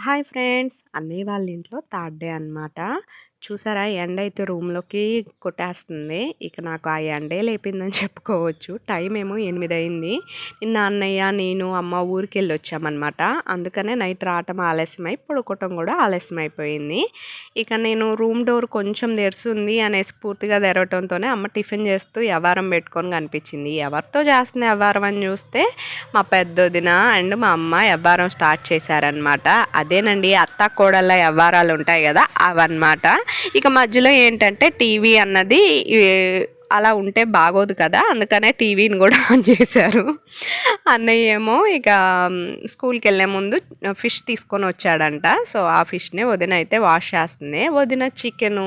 Hi friends. అన్నయ్య వాళ్ళ ఇంట్లో థర్డ్ డే అనమాట చూసారా? ఎండ అయితే రూమ్లోకి కొట్టేస్తుంది. ఇక నాకు ఆ ఎండే లేపిందని చెప్పుకోవచ్చు. టైం ఏమో ఎనిమిది అయింది. నిన్న అన్నయ్య నేను అమ్మ ఊరికి వెళ్ళి వచ్చామన్నమాట అందుకనే నైట్ రావటం ఆలస్యమై పడుకోవటం కూడా ఆలస్యం అయిపోయింది ఇక నేను రూమ్ డోర్ కొంచెం తెరుస్తుంది అనేసి పూర్తిగా తెరవటంతోనే అమ్మ టిఫిన్ చేస్తూ వ్యవహారం పెట్టుకొని కనిపించింది. ఎవరితో చేస్తుంది వ్యవహారం అని చూస్తే మా పెద్దదిన అండ్ మా అమ్మ వ్యవహారం స్టార్ట్ చేశారనమాట అదేనండి అత్త కోడళ్ళ వ్యవహారాలు ఉంటాయి కదా అవన్నమాట. ఇక మధ్యలో ఏంటంటే టీవీ అన్నది అలా ఉంటే బాగోదు కదా అందుకనే టీవీని కూడా ఆన్ చేశారు. అన్నయ్య ఏమో ఇక స్కూల్కి వెళ్ళే ముందు ఫిష్ తీసుకొని వచ్చాడంట. సో ఆ ఫిష్ని వదిన అయితే వాష్ చేస్తుంది. వదిన చికెను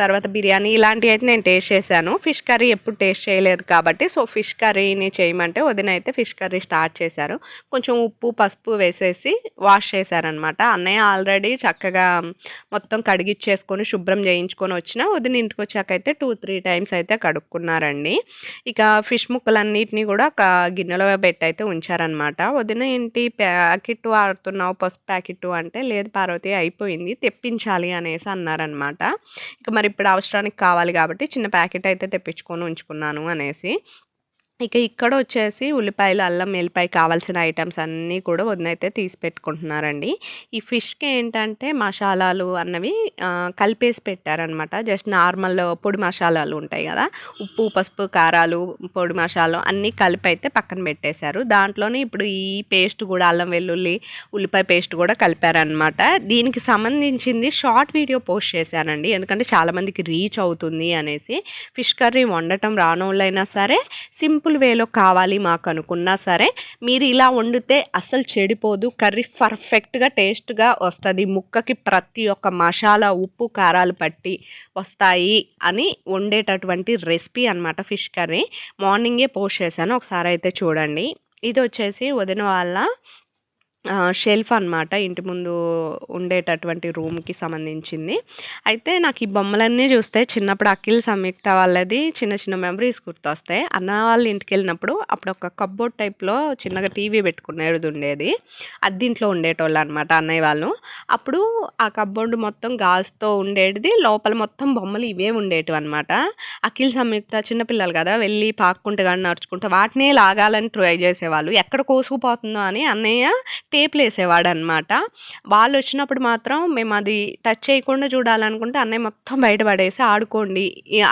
తర్వాత బిర్యానీ ఇలాంటివి అయితే నేను టేస్ట్ చేశాను. ఫిష్ కర్రీ ఎప్పుడు టేస్ట్ చేయలేదు కాబట్టి సో ఫిష్ కర్రీని చేయమంటే వదిన అయితే ఫిష్ కర్రీ స్టార్ట్ చేశారు. కొంచెం ఉప్పు పసుపు వేసేసి వాష్ చేశారనమాట. అన్నయ్య ఆల్రెడీ చక్కగా మొత్తం కడిగిచ్చేసుకొని శుభ్రం చేయించుకొని వచ్చిన వదిన ఇంటికి వచ్చాకైతే టూ త్రీ టైమ్స్ అయితే కడుక్కున్నారండి. ఇక ఫిష్ ముక్కలన్నిటిని కూడా ఒక గిన్నెలో పెట్టి అయితే ఉంచారనమాట వదిన ఏంటి ప్యాకెట్ ఆడుతున్నావు పసుపు ప్యాకెట్ అంటే లేదు పార్వతి అయిపోయింది తెప్పించాలి అనేసి అన్నారనమాట ఇక మరి ఇప్పుడు అవసరానికి కావాలి కాబట్టి చిన్న ప్యాకెట్ అయితే తెప్పించుకొని ఉంచుకున్నాను అనేసి. ఇక ఇక్కడ వచ్చేసి ఉల్లిపాయలు అల్లం వెల్లిపాయ కావాల్సిన ఐటమ్స్ అన్నీ కూడా వదినైతే తీసి పెట్టుకుంటున్నారండి. ఈ ఫిష్కి ఏంటంటే మసాలాలు అన్నవి కలిపేసి పెట్టారనమాట జస్ట్ నార్మల్ పొడి మసాలాలు ఉంటాయి కదా ఉప్పు పసుపు కారాలు పొడి మసాలాలు అన్నీ కలిపి అయితే పక్కన పెట్టేశారు. దాంట్లోనే ఇప్పుడు ఈ పేస్ట్ కూడా అల్లం వెల్లుల్లి ఉల్లిపాయ పేస్ట్ కూడా కలిపారనమాట దీనికి సంబంధించింది షార్ట్ వీడియో పోస్ట్ చేశానండి. ఎందుకంటే చాలామందికి రీచ్ అవుతుంది అనేసి ఫిష్ కర్రీ వండటం రానోళ్ళైనా సరే సింపుల్ సింపుల్ వేలో కావాలి మాకు అనుకున్నా సరే మీరు ఇలా వండితే అసలు చెడిపోదు. కర్రీ పర్ఫెక్ట్గా టేస్ట్గా వస్తుంది. ముక్కకి ప్రతి ఒక్క మసాలా ఉప్పు కారాలు పట్టి వస్తాయి అని వండేటటువంటి రెసిపీ అనమాట ఫిష్ కర్రీ. మార్నింగే పోస్ట్ చేశాను. ఒకసారి అయితే చూడండి. ఇది వచ్చేసి వదిన వాళ్ళ షెల్ఫ్ అనమాట ఇంటి ముందు ఉండేటటువంటి రూమ్‌కి సంబంధించింది. అయితే నాకు ఈ బొమ్మలన్నీ చూస్తే చిన్నప్పుడు అఖిల్ సంయుక్త వాళ్ళది చిన్న చిన్న మెమరీస్ గుర్తొస్తాయి. అన్న వాళ్ళ ఇంటికెళ్ళినప్పుడు అప్పుడు ఒక కప్‌బోర్డ్ టైప్‌లో చిన్నగా టీవీ పెట్టుకునేది ఉండేది. అద్దింట్లో అనమాట అన్నయ్య వాళ్ళు. అప్పుడు ఆ కప్‌బోర్డ్ మొత్తం గాజుతో ఉండేటిది. లోపల మొత్తం బొమ్మలు ఇవే ఉండేటివి అనమాట అఖిల్ సంయుక్త చిన్నపిల్లలు కదా! వెళ్ళి పాక్కుంటూ కానీ నడుచుకుంటూ వాటినే లాగాలని ట్రై చేసేవాళ్ళు. ఎక్కడ కోసుకుపోతుందో అని అన్నయ్య టేప్లు వేసేవాడనమాట వాళ్ళు వచ్చినప్పుడు మాత్రం మేము అది టచ్ చేయకుండా చూడాలనుకుంటే అన్నయ్య మొత్తం బయట పడేసి ఆడుకోండి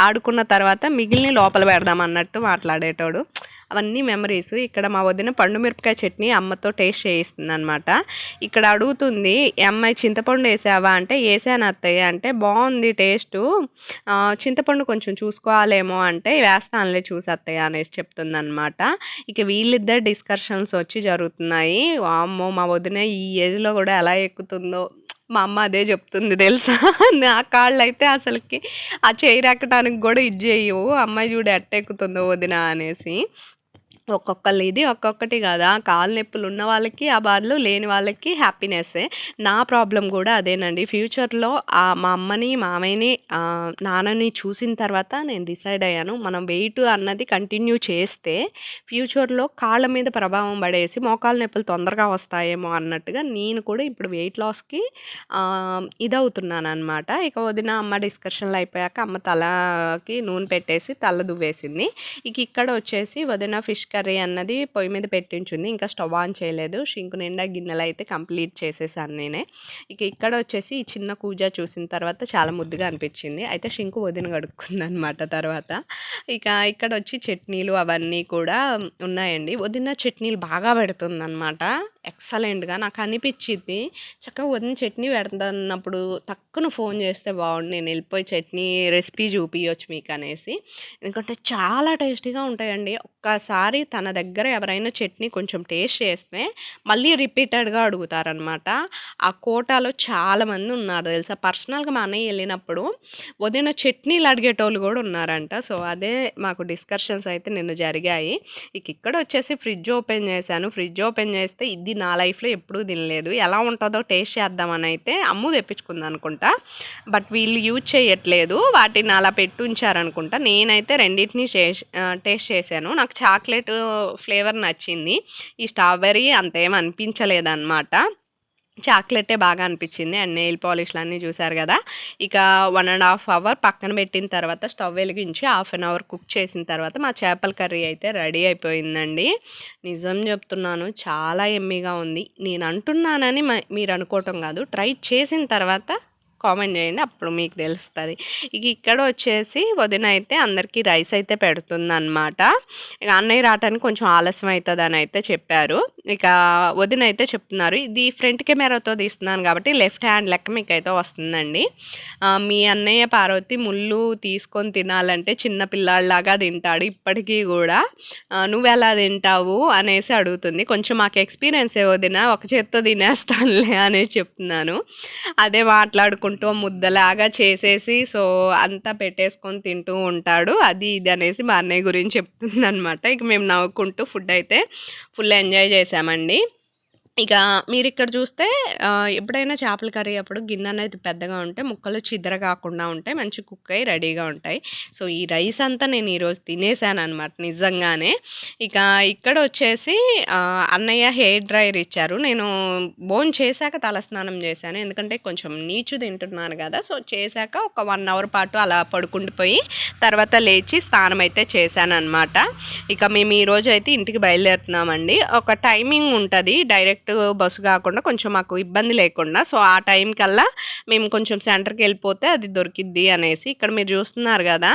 ఆడుకున్న తర్వాత మిగిలిన లోపల పెడదాం అన్నట్టు మాట్లాడేటోడు. అవన్నీ మెమరీస్ ఇక్కడ మా వదిన పండు మిరపకాయ చట్నీ అమ్మతో టేస్ట్ చేయిస్తుంది అనమాట ఇక్కడ అడుగుతుంది అమ్మాయి చింతపండు వేసావా? అంటే వేసాను అత్తయ్య. అంటే బాగుంది టేస్ట్ చింతపండు కొంచెం చూసుకోవాలేమో అంటే వేస్తానులే చూసి అత్తయ్య అనేసి చెప్తుందనమాట ఇక వీళ్ళిద్దరు డిస్కషన్స్ వచ్చి జరుగుతున్నాయి. అమ్మో మా వదిన ఈ ఏజ్లో కూడా ఎలా ఎక్కుతుందో. మా అమ్మ అదే చెప్తుంది తెలుసా? నా కాళ్ళు అయితే అసలుకి ఆ చేయి ఎక్కడానికి కూడా ఇది చేయవు. అమ్మాయి చూడు ఎట్ట ఎక్కుతుందో వదిన అనేసి. ఒక్కొక్కళ్ళు ఇది ఒక్కొక్కటి కదా. కాలు నొప్పులు ఉన్న వాళ్ళకి ఆ బాధలు లేని వాళ్ళకి హ్యాపీనెస్సే నా ప్రాబ్లం కూడా అదేనండి. ఫ్యూచర్లో మా అమ్మని మామయ్యని నాన్నని చూసిన తర్వాత నేను డిసైడ్ అయ్యాను. మనం వెయిట్ అన్నది కంటిన్యూ చేస్తే ఫ్యూచర్లో కాళ్ళ మీద ప్రభావం పడేసి మోకాలు నొప్పులు తొందరగా వస్తాయేమో అన్నట్టుగా నేను కూడా ఇప్పుడు వెయిట్ లాస్కి ఇదవుతున్నాను అనమాట ఇక వదిన అమ్మ డిస్కషన్లు అయిపోయాక అమ్మ తలకి నూనె పెట్టేసి తల దువ్వేసింది. ఇక ఇక్కడ వచ్చేసి వదిన ఫిష్ కర్రీ అన్నది పొయ్యి మీద పెట్టించింది. ఇంకా స్టవ్ ఆన్ చేయలేదు. షింకు నిండా గిన్నెలు అయితే కంప్లీట్ చేసేసాను నేనే. ఇక ఇక్కడ వచ్చేసి ఈ చిన్న కూజ చూసిన తర్వాత చాలా ముద్దుగా అనిపించింది. అయితే షింకు వదిన కడుక్కుంది అనమాట తర్వాత. ఇక ఇక్కడ వచ్చి చట్నీలు అవన్నీ కూడా ఉన్నాయండి. వదిన చట్నీలు బాగా పెడుతుంది అనమాట ఎక్సలెంట్గా నాకు అనిపించింది చక్కగా వదిన చట్నీ పెడుతున్నప్పుడు తక్కువ ఫోన్ చేస్తే బాగుండు నేను వెళ్ళిపోయి చట్నీ రెసిపీ చూపించవచ్చు మీకు అనేసి ఎందుకంటే చాలా టేస్టీగా ఉంటాయండి. ఒక్కసారి తన దగ్గర ఎవరైనా చట్నీ కొంచెం టేస్ట్ చేస్తే మళ్ళీ రిపీటెడ్గా అడుగుతారనమాట ఆ కోటాలో చాలామంది ఉన్నారు తెలుసా? పర్సనల్గా మా అన్నయ్య వెళ్ళినప్పుడు వదిన చట్నీలు అడిగేటోళ్ళు కూడా ఉన్నారంట. సో అదే మాకు డిస్కషన్స్ అయితే నిన్న జరిగాయి. ఇక ఇక్కడ వచ్చేసి ఫ్రిడ్జ్ ఓపెన్ చేశాను. ఫ్రిడ్జ్ ఓపెన్ చేస్తే ఇది నా లైఫ్లో ఎప్పుడూ తినలేదు. ఎలా ఉంటుందో టేస్ట్ చేద్దామని అయితే అమ్ము తెప్పించుకుంది అనుకుంటా బట్ వీళ్ళు యూజ్ చేయట్లేదు. వాటిని అలా పెట్టి ఉంచారనుకుంటా నేనైతే రెండింటిని టేస్ట్ చేశాను. నాకు చాక్లెట్ ఫ్లేవర్ నచ్చింది. ఈ స్ట్రాబెర్రీ అంతేం అనిపించలేదన్నమాట. చాక్లెటే బాగా అనిపించింది అండ్ నెయిల్ పాలిష్లు అన్నీ చూసారు కదా. ఇక వన్ అండ్ హాఫ్ అవర్ పక్కన పెట్టిన తర్వాత స్టవ్ వెలిగించి హాఫ్ అన్ అవర్ కుక్ చేసిన తర్వాత మా చేపల కర్రీ అయితే రెడీ అయిపోయిందండి. నిజం చెప్తున్నాను చాలా ఎమ్మిగా ఉంది. నేను అంటున్నానని మ- మీరు అనుకోవటం కాదు. ట్రై చేసిన తర్వాత కామెంట్ చేయండి అప్పుడు మీకు తెలుస్తుంది. ఇక ఇక్కడ వచ్చేసి వదిన అయితే అందరికీ రైస్ అయితే పెడుతుంది అనమాట ఇక అన్నయ్య రావటానికి కొంచెం ఆలస్యం అవుతుంది అని అయితే చెప్పారు. ఇక వదిన అయితే చెప్తున్నారు ఇది ఫ్రంట్ కెమెరాతో తీస్తున్నాను కాబట్టి లెఫ్ట్ హ్యాండ్ లెక్క మీకు అయితే వస్తుందండి మీ అన్నయ్య పార్వతి ముళ్ళు తీసుకొని తినాలంటే చిన్న పిల్లాడిలాగా తింటాడు ఇప్పటికీ కూడా. నువ్వు ఎలా తింటావు? అనేసి అడుగుతుంది. కొంచెం మాకు ఎక్స్పీరియన్స్ ఏ వదిన ఒక చేత్తో తినేస్తానులే అనేసి చెప్తున్నాను. అదే మాట్లాడుకుంటూ ముద్దలాగా చేసేసి సో అంతా పెట్టేసుకొని తింటూ ఉంటాడు. అది ఇది అనేసి మా అన్నయ్య గురించి చెప్తుందనమాట ఇక మేము నవ్వుకుంటూ ఫుడ్ అయితే ఫుల్ ఎంజాయ్ చేసామండి ఇక మీరు ఇక్కడ చూస్తే ఎప్పుడైనా చేపల కర్రీ అప్పుడు గిన్నె అనేది పెద్దగా ఉంటే ముక్కలు చిద్ర కాకుండా ఉంటాయి మంచి కుక్ అయ్యి రెడీగా ఉంటాయి. సో ఈ రైస్ అంతా నేను ఈరోజు తినేసాను అనమాట నిజంగానే. ఇక ఇక్కడ వచ్చేసి అన్నయ్య హెయిర్ డ్రైయర్ ఇచ్చారు. నేను బోన్ చేశాక తలస్నానం చేశాను. ఎందుకంటే కొంచెం నీచు తింటున్నాను కదా సో చేశాక ఒక వన్ అవర్ పాటు అలా పడుకుండిపోయి తర్వాత లేచి స్నానం అయితే చేశాను అనమాట ఇక మేము ఈరోజు అయితే ఇంటికి బయలుదేరుతున్నామండి. ఒక టైమింగ్ ఉంటుంది. డైరెక్ట్ బస్సు కాకుండా కొంచెం మాకు ఇబ్బంది లేకుండా సో ఆ టైం కల్లా మేము కొంచెం సెంటర్కి వెళ్ళిపోతే అది దొరికిద్ది అనేసి ఇక్కడ మీరు చూస్తున్నారు కదా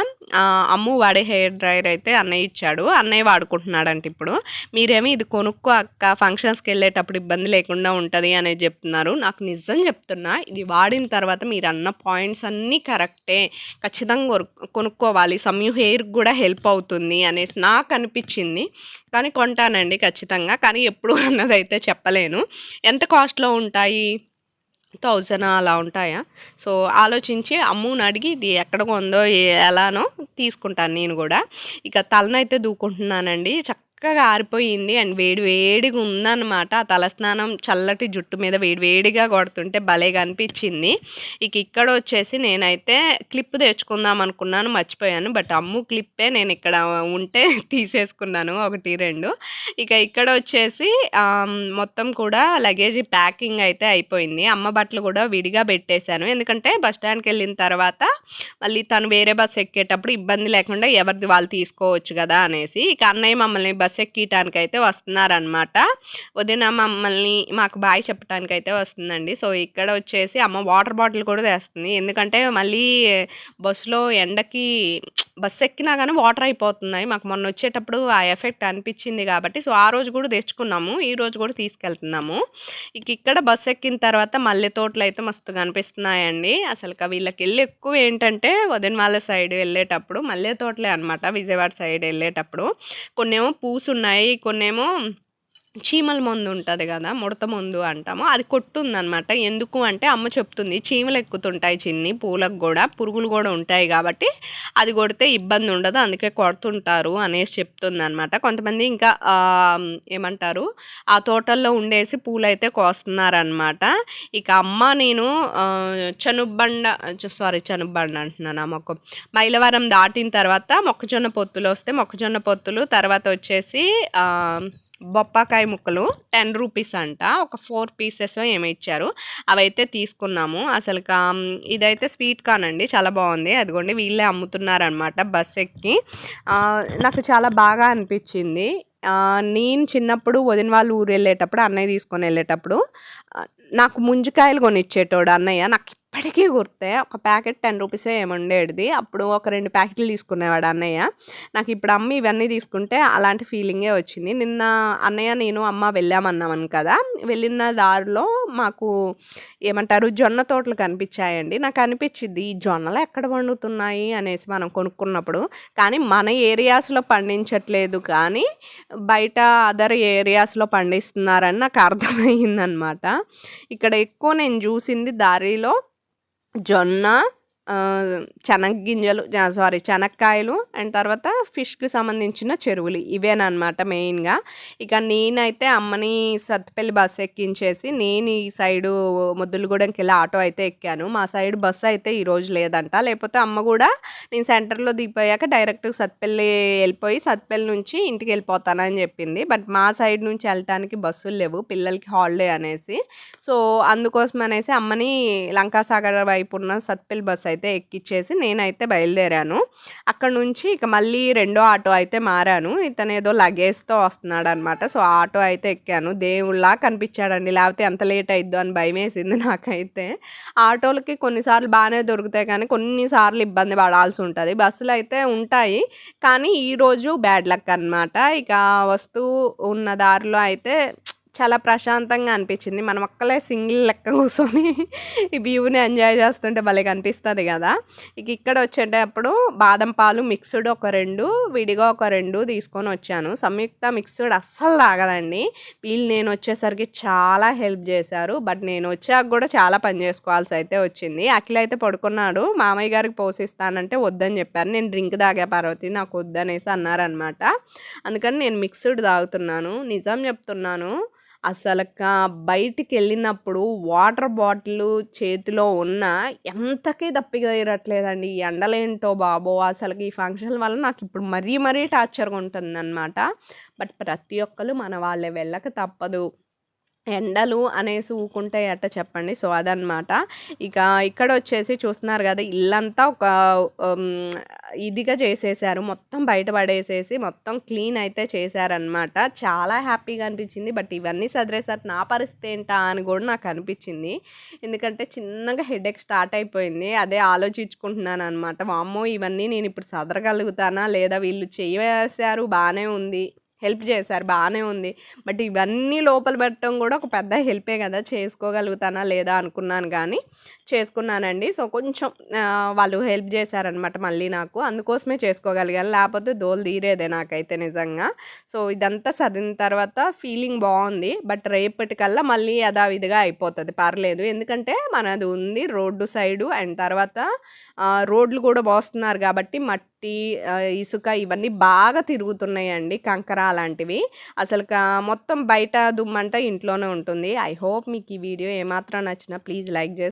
అమ్ము వాడే హెయిర్ డ్రైయర్ అయితే అన్నయ్య ఇచ్చాడు. అన్నయ్య వాడుకుంటున్నాడంట ఇప్పుడు. మీరేమి ఇది కొనుక్కో అక్క ఫంక్షన్స్కి వెళ్ళేటప్పుడు ఇబ్బంది లేకుండా ఉంటుంది అనేది చెప్తున్నారు. నాకు నిజం చెప్తున్నా ఇది వాడిన తర్వాత మీరు అన్న పాయింట్స్ అన్నీ కరెక్టే. ఖచ్చితంగా కొనుక్కోవాలి. సమ్యు హెయిర్కి కూడా హెల్ప్ అవుతుంది అనేసి నాకు అనిపించింది. కానీ కొంటానండి ఖచ్చితంగా. కానీ ఎప్పుడు అన్నదైతే చెప్పలేను. ఎంత కాస్ట్లో ఉంటాయి? థౌజండ్ అలా ఉంటాయా? సో ఆలోచించి అమ్ముని అడిగి ఇది ఎక్కడ ఉందో ఎలానో తీసుకుంటాను నేను కూడా. ఇక తలనైతే దూకుంటున్నానండి. చక్క చక్కగా ఆరిపోయింది. అండ్ వేడి వేడిగా ఉందన్నమాట. ఆ తలస్నానం చల్లటి జుట్టు మీద వేడి వేడిగా కొడుతుంటే భలేగా అనిపించింది ఇక ఇక్కడ వచ్చేసి నేనైతే క్లిప్ తెచ్చుకుందాం అనుకున్నాను మర్చిపోయాను. బట్ అమ్ము క్లిప్పే నేను ఇక్కడ ఉంటే తీసేసుకున్నాను. ఒకటి రెండు. ఇక ఇక్కడ వచ్చేసి మొత్తం కూడా లగేజ్ ప్యాకింగ్ అయితే అయిపోయింది. అమ్మ బట్టలు కూడా విడిగా పెట్టేశాను. ఎందుకంటే బస్ స్టాండ్కి వెళ్ళిన తర్వాత మళ్ళీ తను వేరే బస్ ఎక్కేటప్పుడు ఇబ్బంది లేకుండా ఎవరిది వాళ్ళు తీసుకోవచ్చు కదా అనేసి ఇక అన్నయ్య మమ్మల్ని బస్ ఎక్కియటానికి అయితే వస్తున్నారనమాట వదిన మమ్మల్ని మాకు బాయ్ చెప్పడానికి అయితే వస్తుందండి. సో ఇక్కడ వచ్చేసి అమ్మ వాటర్ బాటిల్ కూడా తెస్తుంది. ఎందుకంటే మళ్ళీ బస్సులో ఎండకి బస్ ఎక్కినా కానీ వాటర్ అయిపోతున్నాయి. మాకు మొన్న వచ్చేటప్పుడు ఆ ఎఫెక్ట్ అనిపించింది కాబట్టి సో ఆ రోజు కూడా తెచ్చుకున్నాము. ఈ రోజు కూడా తీసుకెళ్తున్నాము. ఇక ఇక్కడ బస్ ఎక్కిన తర్వాత మల్లె తోటలు అయితే మస్తు కనిపిస్తున్నాయండి. అసలు వీళ్ళకి వెళ్ళి ఎక్కువ ఏంటంటే వదిన వాళ్ళ సైడ్ వెళ్ళేటప్పుడు మల్లె తోటలే అనమాట విజయవాడ సైడ్ వెళ్ళేటప్పుడు. కొన్నేమో పూసు ఉన్నాయి కొన్నేమో చీమల మందు ఉంటుంది కదా ముడత మందు అంటాము. అది కొట్టుందనమాట ఎందుకు అంటే అమ్మ చెప్తుంది చీమలు ఎక్కుతుంటాయి చిన్ని పూలకు కూడా పురుగులు కూడా ఉంటాయి కాబట్టి అది కొడితే ఇబ్బంది ఉండదు అందుకే కొడుతుంటారు అనేసి చెప్తుంది అనమాట కొంతమంది ఇంకా ఏమంటారు ఆ తోటల్లో ఉండేసి పూలు అయితే కోస్తున్నారనమాట ఇక అమ్మ నేను చనుబండ సారీ చనుబండ అంటున్నాను ఆ మొక్క. మైలవరం దాటిన తర్వాత మొక్కజొన్న పొత్తులు వస్తే మొక్కజొన్న పొత్తులు తర్వాత వచ్చేసి బొప్పాకాయ ముక్కలు టెన్ రూపీస్ అంట. ఒక ఫోర్ పీసెస్ ఏమో ఇచ్చారు. అవైతే తీసుకున్నాము. అసలు ఇదైతే స్వీట్ కార్న్ అండి చాలా బాగుంది. అదిగోండి వీళ్ళే అమ్ముతున్నారనమాట బస్ ఎక్కి. నాకు చాలా బాగా అనిపించింది. నేను చిన్నప్పుడు వదిన వాళ్ళు ఊరు వెళ్ళేటప్పుడు అన్నయ్య తీసుకొని వెళ్ళేటప్పుడు నాకు ముంజికాయలు కొనిచ్చేటోడు అన్నయ్య. నాకు ఇప్పటికీ గుర్తే ఒక ప్యాకెట్ టెన్ రూపీసే ఏముండేది అప్పుడు ఒక రెండు ప్యాకెట్లు తీసుకునేవాడు అన్నయ్య. నాకు ఇప్పుడు అమ్మ ఇవన్నీ తీసుకుంటే అలాంటి ఫీలింగే వచ్చింది. నిన్న అన్నయ్య నేను అమ్మ వెళ్ళామన్నామని కదా? వెళ్ళిన దారిలో మాకు ఏమంటారు జొన్న తోటలు కనిపించాయండి. నాకు అనిపించింది ఈ జొన్నలు ఎక్కడ పండుతున్నాయి అనేసి మనం కొనుక్కున్నప్పుడు. కానీ మన ఏరియాస్లో పండించట్లేదు. కానీ బయట అదర్ ఏరియాస్లో పండిస్తున్నారని నాకు అర్థమైందనమాట ఇక్కడ ఎక్కువ నేను చూసింది దారిలో జొన్న ఆహ్, సారీ చెనక్కాయలు అండ్ తర్వాత ఫిష్‌కి సంబంధించిన చెరువులు ఇవేనమాట మెయిన్‌గా. ఇక నేనైతే అమ్మని సత్తుపల్లి బస్సు ఎక్కించేసి నేను ఈ సైడు ముద్దులగూడెంకెళ్ళి ఆటో అయితే ఎక్కాను. మా సైడ్ బస్ అయితే ఈరోజు లేదంట. లేకపోతే అమ్మ కూడా నేను సెంటర్‌లో దిగిపోయాక డైరెక్ట్ సత్తుపల్లి వెళ్ళిపోయి సత్తుపల్లి నుంచి ఇంటికి వెళ్ళిపోతానని చెప్పింది బట్ మా సైడ్ నుంచి వెళ్ళటానికి బస్సులు లేవు. పిల్లలకి హాలిడే అనేసి. సో, అందుకోసం అనేసి అమ్మని లంకాసాగర్ వైపు ఉన్న సత్తుపల్లి బస్సు అయితే ఎక్కిచ్చేసి నేనైతే బయలుదేరాను. అక్కడి నుంచి ఇక మళ్ళీ రెండో ఆటో అయితే మారాను. ఇతను ఏదో లగేజ్‌తో వస్తున్నాడనమాట. సో, ఆటో అయితే ఎక్కాను. దేవుళ్ళ కనిపించాడండి లేకపోతే ఎంత లేట్ అయిద్దో అని భయమేసింది నాకైతే. ఆటోలకి కొన్నిసార్లు బాగానే దొరుకుతాయి కానీ కొన్నిసార్లు ఇబ్బంది పడాల్సి ఉంటుంది బస్సులు అయితే ఉంటాయి. కానీ ఈరోజు బ్యాడ్ లక్ అనమాట. ఇక వస్తూ ఉన్న దారిలో అయితే చాలా ప్రశాంతంగా అనిపించింది మనం ఒక్కలే సింగిల్ లెక్క కూర్చొని ఈ వ్యూని ఎంజాయ్ చేస్తుంటే భలే కనిపిస్తుంది కదా ఇక ఇక్కడ వచ్చేటప్పుడు బాదం పాలు మిక్స్‌డ్ ఒక రెండు విడిగా ఒక రెండు తీసుకొని వచ్చాను సంయుక్త మిక్స్‌డ్ అస్సలు తాగదండి. వీళ్ళు నేను వచ్చేసరికి చాలా హెల్ప్ చేశారు బట్ నేను వచ్చాక కూడా చాలా పని చేసుకోవాల్సి అయితే వచ్చింది. అఖిల్ అయితే పడుకున్నాడు. మామయ్య గారికి పోసిస్తానంటే వద్దని చెప్పారు నేను డ్రింక్ తాగా పార్వతి నాకొద్దనేసి అన్నారనమాట. అందుకని నేను మిక్స్‌డ్ తాగుతున్నాను. నిజం చెప్తున్నాను అసలు బయటికి వెళ్ళినప్పుడు వాటర్ బాటిల్ చేతిలో ఉన్న ఎంతకీ దప్పిక తీరట్లేదండి. ఈ ఎండలేంటో బాబో! అసలుకి ఈ ఫంక్షన్ వల్ల నాకు ఇప్పుడు మరీ మరీ టార్చర్‌గా ఉంటుందనమాట. బట్ ప్రతి ఒక్కరు మన వాళ్ళే వెళ్ళక తప్పదు. ఎండలు అనేసి ఊకుంటాయి అట్ట చెప్పండి. సో, అదనమాట. ఇక ఇక్కడ వచ్చేసి చూస్తున్నారు కదా ఇల్లంతా ఒక ఇదిగా చేసేసారు మొత్తం బయటపడేసేసి మొత్తం క్లీన్ అయితే చేశారనమాట. చాలా హ్యాపీగా అనిపించింది బట్ ఇవన్నీ సదిరేసరికి నా పరిస్థితి ఏంటా అని కూడా నాకు అనిపించింది ఎందుకంటే చిన్నగా హెడేక్ స్టార్ట్ అయిపోయింది. అదే ఆలోచించుకుంటున్నాను అనమాట వామ్మో! ఇవన్నీ నేను ఇప్పుడు సదరగలుగుతానా? లేదా వీళ్ళు చేసేశారు బాగానే ఉంది. హెల్ప్ చేశారు బాగానే ఉంది. బట్ ఇవన్నీ లోపల పెట్టడం కూడా ఒక పెద్ద హెల్పే కదా చేసుకోగలుగుతానా? లేదా? అనుకున్నాను కానీ చేసుకున్నానండి. సో, కొంచెం వాళ్ళు హెల్ప్ చేశారనమాట మళ్ళీ నాకు. అందుకోసమే చేసుకోగలిగాను. లేకపోతే దోలు తీరేదే నాకైతే నిజంగా. సో, ఇదంతా సర్దిన తర్వాత ఫీలింగ్ బాగుంది బట్ రేపటికల్లా మళ్ళీ యథావిధిగా అయిపోతుంది పర్లేదు. ఎందుకంటే మనది ఉంది రోడ్డు సైడు అండ్ తర్వాత రోడ్లు కూడా పోస్తున్నారు కాబట్టి మట్టి, ఇసుక ఇవన్నీ బాగా తిరుగుతున్నాయండి. కంకర అలాంటివి. అసలు మొత్తం బయట దుమ్మంట ఇంట్లోనే ఉంటుంది. ఐ హోప్ మీకు ఈ వీడియో ఏమాత్రం నచ్చినా ప్లీజ్ లైక్ చేసి